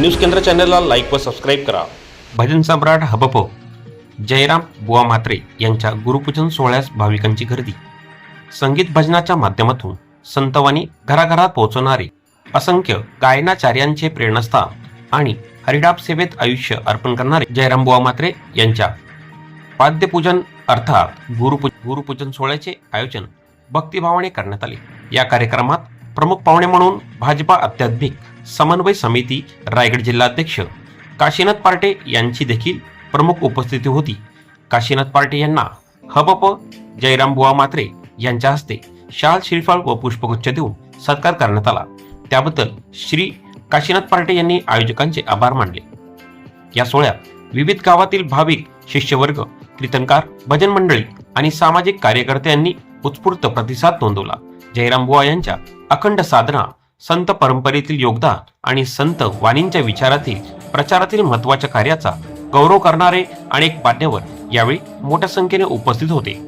News केंद्र चॅनलला like व सबस्क्राईब करा. भजन सम्राट हबप जयराम बुवा म्हात्रे यांच्या गुरुपूजन सोहळ्यास भाविकांची गर्दी. संगीत भजनाच्या माध्यमातून संतवानी घराघरात पोहोचवणारे असंख्य गायनाचार्यांचे प्रेरणास्थान आणि हरिडाप सेवेत आयुष्य अर्पण करणारे जयराम बुवा म्हात्रे यांच्या पाद्यपूजन अर्थात गुरुपू गुरुपूजन सोहळ्याचे आयोजन भक्तिभावाने करण्यात आले. या कार्यक्रमात प्रमुख पाहुणे म्हणून भाजपा अत्याधिक समन्वय समिती रायगड जिल्हाध्यक्ष काशीनाथ पार्टे यांची देखील प्रमुख उपस्थिती होती. काशीनाथ पार्टे यांना हबप जयराम बुवा मात्रे यांच्या हस्ते शाल श्रीफळ व पुष्पगुच्छ देऊन सत्कार करण्यात आला. त्याबद्दल श्री काशीनाथ पार्टे यांनी आयोजकांचे आभार मानले. या सोहळ्यात विविध गावातील भाविक शिष्यवर्ग कीर्तनकार भजन मंडळी आणि सामाजिक कार्यकर्त्यांनी उत्स्फूर्त प्रतिसाद नोंदवला. जयराम बुवा यांच्या अखंड साधना संत परंपरेतील योगदान आणि संत वाणींच्या विचारातील प्रचारातील महत्त्वाच्या कार्याचा गौरव करणारे अनेक मान्यवर यावेळी मोठ्या संख्येने उपस्थित होते.